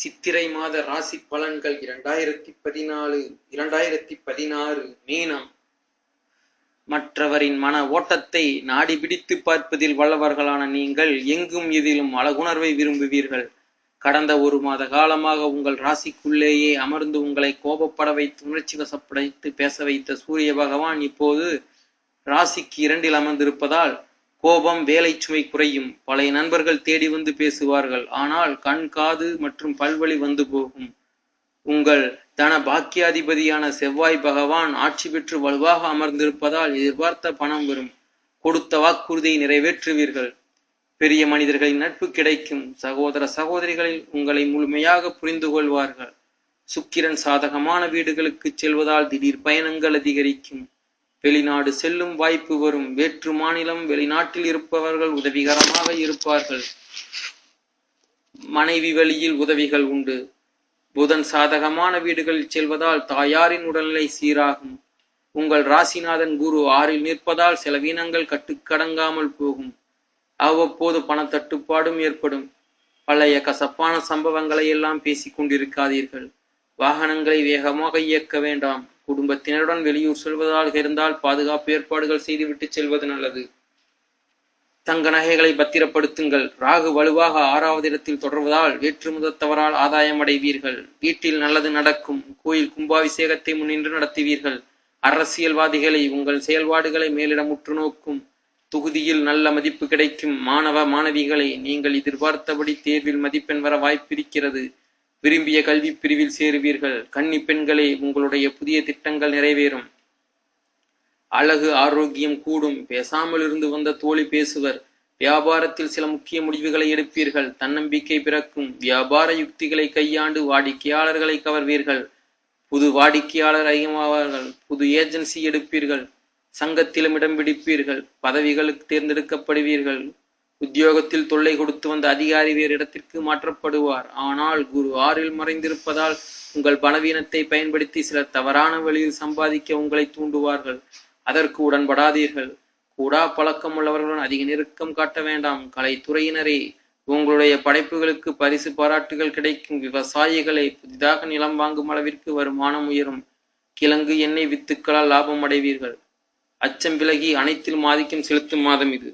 சித்திரை மாத ராசி பலன்கள் இரண்டாயிரத்தி பதினாலு இரண்டாயிரத்தி பதினாறு மீனம். மற்றவரின் மன ஓட்டத்தை நாடி பிடித்து பார்ப்பதில் வல்லவர்களான நீங்கள் எங்கும் எதிலும் அழகுணர்வை விரும்புவீர்கள். கடந்த ஒரு மாத காலமாக உங்கள் ராசிக்குள்ளேயே அமர்ந்து உங்களை கோபப்பட வைத்து உணர்ச்சி வசப்படைத்து பேச வைத்த சூரிய பகவான் இப்போது ராசிக்கு இரண்டில் அமர்ந்திருப்பதால் கோபம் வேலை சுமை குறையும். பழைய நண்பர்கள் தேடி வந்து பேசுவார்கள். ஆனால் கண் காது மற்றும் பல்வழி வந்து போகும். உங்கள் தன பாக்கியாதிபதியான செவ்வாய் பகவான் ஆட்சி பெற்று வலுவாக அமர்ந்திருப்பதால் எதிர்பார்த்த பணம் வரும். கொடுத்த வாக்குறுதியை நிறைவேற்றுவீர்கள். பெரிய மனிதர்களின் நட்பு கிடைக்கும். சகோதர சகோதரிகளில் உங்களை முழுமையாக புரிந்து கொள்வார்கள். சுக்கிரன் சாதகமான வீடுகளுக்கு செல்வதால் திடீர் பயணங்கள் அதிகரிக்கும். வெளிநாடு செல்லும் வாய்ப்பு வரும். வேற்று மாநிலம் வெளிநாட்டில் இருப்பவர்கள் உதவிகரமாக இருப்பார்கள். மனைவி வழியில் உதவிகள் உண்டு. புதன் சாதகமான வீடுகளில் செல்வதால் தாயாரின் உடல்நிலை சீராகும். உங்கள் ராசிநாதன் குரு ஆறில் நிற்பதால் செலவீனங்கள் கட்டுக்கடங்காமல் போகும். அவ்வப்போது பணத்தட்டுப்பாடும் ஏற்படும். பழைய கசப்பான சம்பவங்களை எல்லாம் பேசிக் கொண்டிருக்காதீர்கள் வாகனங்களை வேகமாக இயக்க வேண்டாம். குடும்பத்தினருடன் வெளியூர் செல்வதாக இருந்தால் பாதுகாப்பு ஏற்பாடுகள் செய்துவிட்டு செல்வது நல்லது. தங்க நகைகளை பத்திரப்படுத்துங்கள். ராகு வலுவாக ஆறாவது இடத்தில் தொடர்வதால் வேற்று முதத்தவரால் ஆதாயம் அடைவீர்கள் வீட்டில் நல்லது நடக்கும். கோயில் கும்பாபிஷேகத்தை முன்னின்று நடத்துவீர்கள். அரசியல்வாதிகளை உங்கள் செயல்பாடுகளை மேலிடம் உற்று நோக்கும். தொகுதியில் நல்ல மதிப்பு கிடைக்கும். மாணவ மாணவிகளை நீங்கள் எதிர்பார்த்தபடி தேர்வில் மதிப்பெண் வர வாய்ப்பிருக்கிறது. விரும்பிய கல்வி பிரிவில் சேருவீர்கள். கன்னி பெண்களே உங்களுடைய புதிய திட்டங்கள் நிறைவேறும். அழகு ஆரோக்கியம் கூடும். பேசாமல் இருந்து வந்த தோழி பேசுவர். வியாபாரத்தில் சில முக்கிய முடிவுகளை எடுப்பீர்கள். தன்னம்பிக்கை பிறக்கும். வியாபார யுக்திகளை கையாண்டு வாடிக்கையாளர்களை கவர்வீர்கள். புது வாடிக்கையாளர் அதிகமாவார்கள். புது ஏஜென்சி எடுப்பீர்கள். சங்கத்திலும் இடம் பிடிப்பீர்கள். பதவிகளுக்கு தேர்ந்தெடுக்கப்படுவீர்கள். உத்தியோகத்தில் தொல்லை கொடுத்து வந்த அதிகாரி வேறு இடத்திற்கு மாற்றப்படுவார். ஆனால் குரு ஆறில் மறைந்திருப்பதால் உங்கள் பலவீனத்தை பயன்படுத்தி சிலர் தவறான வழியில் சம்பாதிக்க உங்களை தூண்டுவார்கள். அதற்கு உடன்படாதீர்கள். கூடா பழக்கம் உள்ளவர்களுடன் அதிக நெருக்கம் காட்ட வேண்டாம். கலைத்துறையினரே உங்களுடைய படைப்புகளுக்கு பரிசு பாராட்டுகள் கிடைக்கும். விவசாயிகளை புதிதாக நிலம் வாங்கும் அளவிற்கு வருமானம் உயரும். கிழங்கு எண்ணெய் வித்துக்களால் லாபம் அடைவீர்கள். அச்சம் விலகி அனைத்திலும் ஆதிக்கம் செலுத்தும் மாதம் இது.